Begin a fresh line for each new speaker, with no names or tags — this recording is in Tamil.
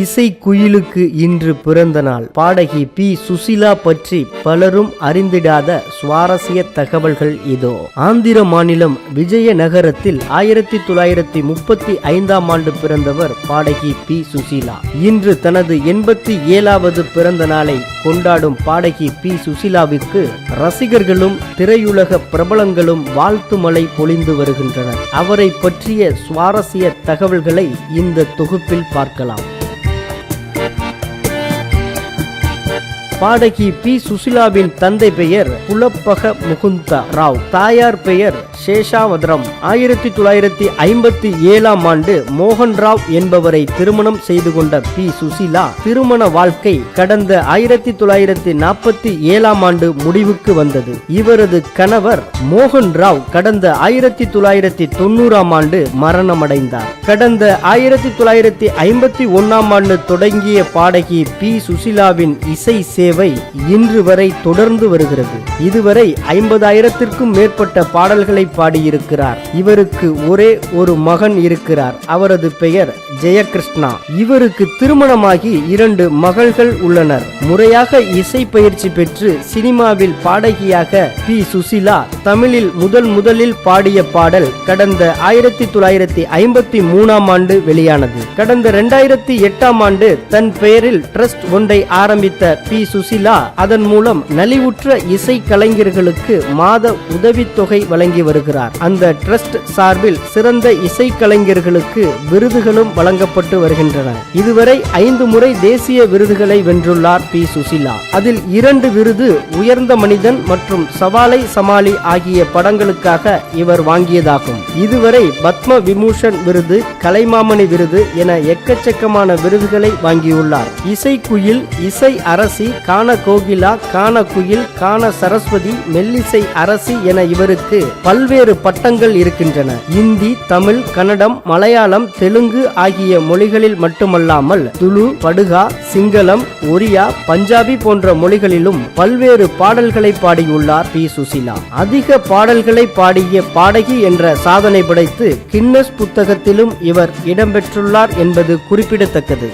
இசை குயிலுக்கு இன்று பிறந்த நாள். பாடகி பி. சுசிலா பற்றி பலரும் அறிந்திடாத சுவாரஸ்ய தகவல்கள் இதோ. ஆந்திர மாநிலம் விஜயநகரத்தில் ஆயிரத்தி தொள்ளாயிரத்தி முப்பத்தி ஐந்தாம் ஆண்டு பிறந்தவர் பாடகி பி. சுசிலா. இன்று தனது எண்பத்தி ஏழாவது பிறந்த நாளை கொண்டாடும் பாடகி பி. சுசிலாவிற்கு ரசிகர்களும் திரையுலக பிரபலங்களும் வாழ்த்து மலை பொழிந்து வருகின்றனர். அவரை பற்றிய சுவாரஸ்ய தகவல்களை இந்த தொகுப்பில் பார்க்கலாம். பாடகி பி சுசிலாவின் தந்தை பெயர் புலப்பக முகுந்தா ராவ். தாயார் பெயர் சேஷாவதரம். ஆயிரத்தி தொள்ளாயிரத்தி ஐம்பத்தி ஏழாம் ஆண்டு மோகன் ராவ் என்பவரை திருமணம் செய்து கொண்ட பி சுசிலா திருமண வாழ்க்கை கடந்த ஆயிரத்தி தொள்ளாயிரத்தி நாற்பத்தி ஏழாம் ஆண்டு முடிவுக்கு வந்தது. இவரது கணவர் மோகன் ராவ் கடந்த ஆயிரத்தி தொள்ளாயிரத்தி தொண்ணூறாம் ஆண்டு மரணமடைந்தார். கடந்த ஆயிரத்தி தொள்ளாயிரத்தி ஐம்பத்தி ஒன்னாம் ஆண்டு தொடங்கிய பாடகி பி சுசிலாவின் இசை சேவை இன்று வரை தொடர்ந்து வருகிறது. இதுவரை ஐம்பதாயிரத்திற்கும் மேற்பட்ட பாடல்களை பாடியிருக்கிறார். இவருக்கு ஒரே ஒரு மகன் இருக்கிறார். அவரது பெயர் ஜெயகிருஷ்ணா. இவருக்கு திருமணமாகி இரண்டு மகள்கள் உள்ளனர். முறையாக இசை பயிற்சி பெற்று சினிமாவில் பாடகியாக பி. சுசிலா தமிழில் முதல் முதலில் பாடிய பாடல் கடந்த ஆயிரத்தி தொள்ளாயிரத்தி ஐம்பத்தி மூணாம் ஆண்டு வெளியானது. கடந்த இரண்டாயிரத்தி எட்டாம் ஆண்டு தன் பெயரில் ட்ரஸ்ட் ஒன்றை ஆரம்பித்த பி. சுசிலா அதன் மூலம் நலிவுற்ற இசை கலைஞர்களுக்கு மாத உதவித்தொகை வழங்கி வருகிறார். அந்த ட்ரஸ்ட் சார்பில் சிறந்த இசை கலைஞர்களுக்கு விருதுகளும் வழங்கப்பட்டு வருகின்றன. இதுவரை ஐந்து முறை தேசிய விருதுகளை வென்றுள்ளார் பி. சுசிலா. அதில் இரண்டு விருது உயர்ந்த மனிதன் மற்றும் சவாலை சமாளி ஆகிய படங்களுக்காக இவர் வாங்கியதாகும். இதுவரை பத்ம விபூஷன் விருது கலைமாமணி விருது என எக்கச்சக்கமான விருதுகளை வாங்கியுள்ளார். இசைக்குயில் இசை அரசி கான கோகிலா கான குயில் கான சரஸ்வதி மெல்லிசை அரசி என இவருக்கு பல்வேறு பட்டங்கள் இருக்கின்றன. இந்தி தமிழ் கன்னடம் மலையாளம் தெலுங்கு ஆகிய ஆகிய மொழிகளில் மட்டுமல்லாமல் துளு படுகா சிங்களம் ஒரியா பஞ்சாபி போன்ற மொழிகளிலும் பல்வேறு பாடல்களை பாடியுள்ளார் பி. சுசிலா. அதிக பாடல்களை பாடிய பாடகி என்ற சாதனை படைத்து கின்னஸ் புத்தகத்திலும் இவர் இடம்பெற்றுள்ளார் என்பது குறிப்பிடத்தக்கது.